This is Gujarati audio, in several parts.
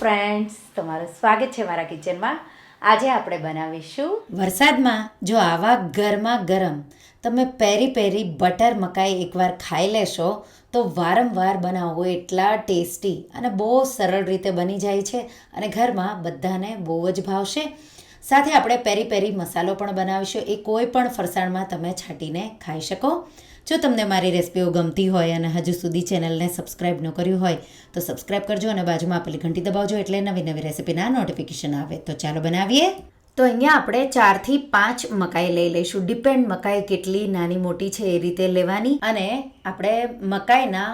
ફ્રેન્ડ્સ તમારું સ્વાગત છે મારા કિચનમાં આજે આપણે બનાવીશું વરસાદમાં જો આવા ગરમા ગરમ તમે પેરી પેરી બટર મકાઈ એકવાર ખાઈ લેશો, તો વારંવાર બનાવો, એટલા ટેસ્ટી અને બહુ સરળ રીતે બની જાય છે અને ઘરમાં બધાને બહુ જ ભાવશે. સાથે આપણે પેરી પેરી મસાલો પણ બનાવીશું. એ કોઈ પણ ફરસાણમાં તમે છાંટીને ખાઈ શકો. જો તમને મારી રેસિપીઓ ગમતી હોય અને હજુ સુધી ચેનલને સબસ્ક્રાઈબ ન કર્યું હોય, તો સબસ્ક્રાઈબ કરજો અને બાજુમાં આપેલી ઘંટી દબાવજો એટલે નવી નવી રેસિપીના નોટિફિકેશન આવે. તો ચાલો બનાવીએ. તો અહીંયા આપણે ચારથી પાંચ મકાઈ લઈ લઈશું. ડિપેન્ડ મકાઈ કેટલી નાની મોટી છે એ રીતે લેવાની. અને આપણે મકાઈના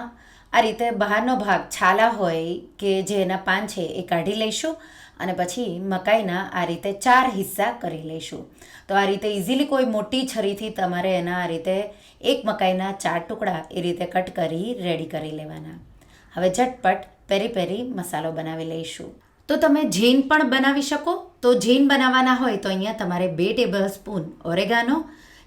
આ રીતે બહારનો ભાગ છાલા હોય કે જે એના પાન છે એ કાઢી લઈશું અને પછી મકાઈના આ રીતે ચાર હિસ્સા કરી લઈશું. તો આ રીતે ઇઝીલી કોઈ મોટી છરીથી તમારે એના આ રીતે એક મકાઈના ચાર ટુકડા એ રીતે કટ કરી રેડી કરી લેવાના. હવે ઝટપટ પેરી પેરી મસાલો બનાવી લઈશું. તો તમે જીન પણ બનાવી શકો. તો જીન બનાવવાના હોય તો અહીંયા તમારે બે ટેબલ સ્પૂન ઓરેગાનો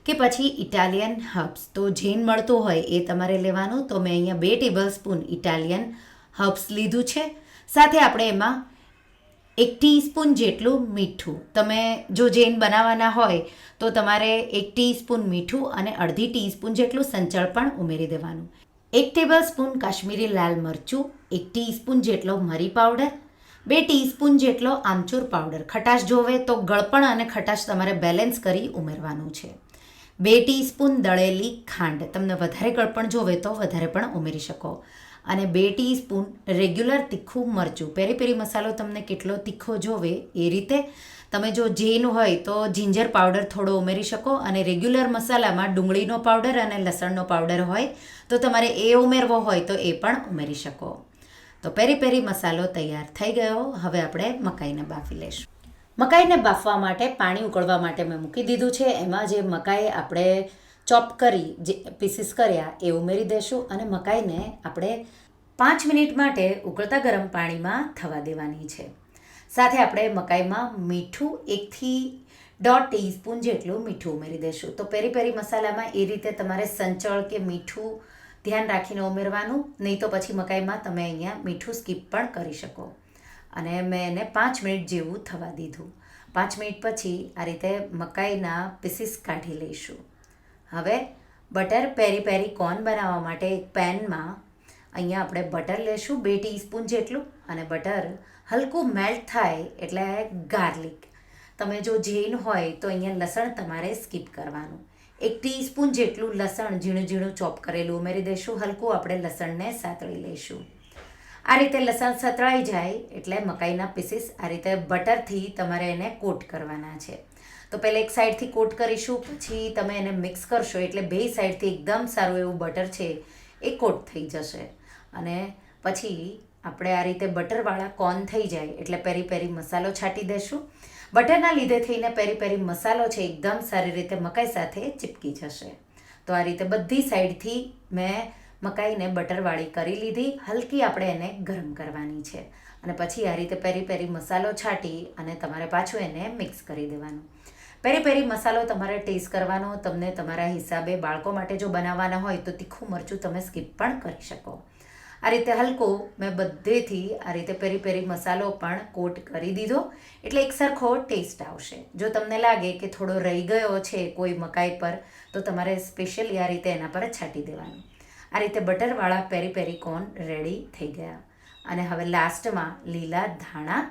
કે પછી ઇટાલિયન હર્બ્સ. તો જૈન મળતું હોય એ તમારે લેવાનું. તો મેં અહીંયા બે ટેબલ સ્પૂન ઇટાલિયન હર્બ્સ લીધું છે. સાથે આપણે એમાં એક ટીસ્પૂન જેટલું મીઠું. તમે જો જૈન બનાવવાના હોય, તો તમારે એક ટીસ્પૂન મીઠું અને અડધી ટીસ્પૂન જેટલું સંચળ પણ ઉમેરી દેવાનું. એક ટેબલ સ્પૂન કાશ્મીરી લાલ મરચું, એક ટીસ્પૂન જેટલો મરી પાવડર, બે ટીસ્પૂન જેટલો આમચૂર પાવડર. ખટાશ જોવે તો ગળપણ અને ખટાશ તમારે બેલેન્સ કરી ઉમેરવાનું છે. બે ટીસ્પૂન દળેલી ખાંડ. તમને વધારે ગળપણ જોવે તો વધારે પણ ઉમેરી શકો. અને બે ટીસ્પૂન રેગ્યુલર તીખું મરચું. પેરી પેરી મસાલો તમને કેટલો તીખો જોવે એ રીતે તમે જો જૈન હોય તો જિંજર પાવડર થોડો ઉમેરી શકો અને રેગ્યુલર મસાલામાં ડુંગળીનો પાવડર અને લસણનો પાવડર હોય તો તમારે એ ઉમેરવો હોય તો એ પણ ઉમેરી શકો. તો પેરી પેરી મસાલો તૈયાર થઈ ગયો. હવે આપણે મકાઈને બાફી લઈશું. મકાઈને બાફવા માટે પાણી ઉકળવા માટે મેં મૂકી દીધું છે. એમાં જે મકાઈ આપણે ચોપ કરી, જે પીસીસ કર્યા, એ ઉમેરી દઈશું અને મકાઈને આપણે પાંચ મિનિટ માટે ઉકળતા ગરમ પાણીમાં થવા દેવાની છે. સાથે આપણે મકાઈમાં મીઠું એકથી દોઢ ટીસ્પૂન જેટલું મીઠું ઉમેરી દઈશું તો પેરી પેરી મસાલામાં એ રીતે તમારે સંચળ કે મીઠું ધ્યાન રાખીને ઉમેરવાનું, નહીં તો પછી મકાઈમાં તમે અહીંયા મીઠું સ્કીપ પણ કરી શકો. અને મેં એને પાંચ મિનિટ જેવું થવા દીધું. પાંચ મિનિટ પછી આ રીતે મકાઈના પીસીસ કાઢી લઈશું. હવે બટર પેરી પેરી કોર્ન બનાવવા માટે એક પેનમાં અહીંયા આપણે બટર લેશું, બે ટીસ્પૂન જેટલું, અને બટર હલકું મેલ્ટ થાય એટલે ગાર્લિક તમે જો જૈન હોય તો અહીંયા લસણ તમારે સ્કીપ કરવાનું. એક ટીસ્પૂન જેટલું લસણ ઝીણું ઝીણું ચોપ કરેલું ઉમેરી દઈશું, હલકું આપણે લસણને સાતળી લઈશું. આ રીતે લસણ સતળાઈ જાય એટલે મકાઈના પીસીસ આ રીતે બટરથી તમારે એને કોટ કરવાના છે. તો પહેલાં એક સાઈડથી કોટ કરીશું, પછી તમે એને મિક્સ કરશો એટલે બે સાઈડથી એકદમ સારું એવું બટર છે એ કોટ થઈ જશે. અને પછી આપણે આ રીતે બટરવાળા કોર્ન થઈ જાય એટલે પેરી પેરી મસાલો છાંટી દેશું. બટરના લીધે થઈને પેરી પેરી મસાલો છે એકદમ સારી રીતે મકાઈ સાથે ચીપકી જશે. તો આ રીતે બધી સાઈડથી મેં મકાઈને બટરવાળી કરી લીધી, હલકી આપણે એને ગરમ કરવાની છે. અને પછી આ રીતે પેરી પેરી મસાલો છાંટી અને તમારે પાછું એને મિક્સ કરી દેવાનું. પેરી પેરી મસાલો તમારે ટેસ્ટ કરવાનો, તમને તમારા હિસાબે બાળકો માટે જો બનાવવાના હોય તો તીખું મરચું તમે સ્કીપ પણ કરી શકો. આ રીતે હલકો મેં બધેથી આ રીતે પેરી પેરી મસાલો પણ કોટ કરી દીધો, એટલે એક સરખો ટેસ્ટ આવશે. જો તમને લાગે કે થોડો રહી ગયો છે કોઈ મકાઈ પર, તો તમારે સ્પેશિયલી આ રીતે એના પર છાંટી દેવાનું. આ રીતે બટરવાળા પેરી પેરી કોર્ન રેડી થઈ ગયા. અને હવે લાસ્ટમાં લીલા ધાણા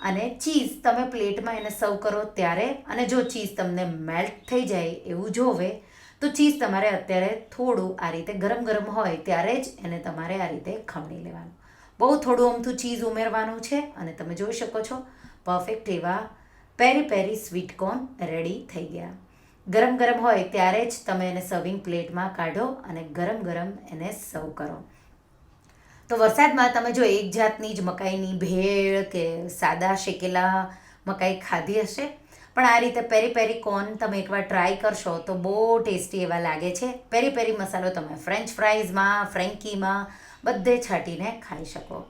અને ચીઝ તમે પ્લેટમાં એને સર્વ કરો ત્યારે અને જો ચીઝ તમને મેલ્ટ થઈ જાય એવું જોવે, તો ચીઝ તમારે અત્યારે થોડું આ રીતે ગરમ ગરમ હોય ત્યારે જ એને તમારે આ રીતે ખમણી લેવાનું. બહુ થોડું અમથું ચીઝ ઉમેરવાનું છે અને તમે જોઈ શકો છો પરફેક્ટ એવા પેરી પેરી સ્વીટકોર્ન રેડી થઈ ગયા. ગરમ ગરમ હોય ત્યારે જ તમે એને સર્વિંગ પ્લેટમાં કાઢો અને ગરમ ગરમ એને સર્વ કરો. તો વરસાદમાં તમે જો એક જાતની જ મકાઈની ભેળ કે સાદા શેકેલા મકાઈ ખાધી હશે, પણ આ રીતે પેરી પેરી કોર્ન તમે એકવાર ટ્રાય કરશો તો બહુ ટેસ્ટી એવા લાગે છે. પેરી પેરી મસાલો તમે ફ્રેન્ચ ફ્રાઈઝમાં ફ્રેન્કીમાં બધે છાંટીને ખાઈ શકો.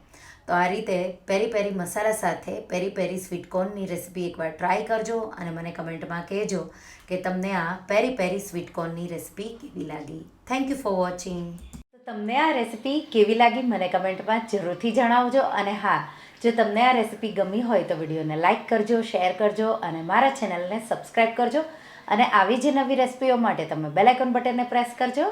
તો આ રીતે પેરી પેરી મસાલા સાથે પેરી પેરી સ્વીટકોર્નની રેસીપી એકવાર ટ્રાય કરજો અને મને કમેન્ટમાં કહેજો કે તમને આ પેરી પેરી સ્વીટકોર્નની રેસીપી કેવી લાગી. થેન્ક યુ ફોર વોચિંગ તો તમને આ રેસીપી કેવી લાગી મને કમેન્ટમાં જરૂરથી જણાવજો અને હા, જો તમને આ રેસીપી ગમી હોય તો વિડીયોને લાઇક કરજો શેર કરજો અને મારા ચેનલને સબસ્ક્રાઈબ કરજો અને આવી જ નવી રેસીપીઓ માટે તમે બેલ આઇકોન બટનને પ્રેસ કરજો.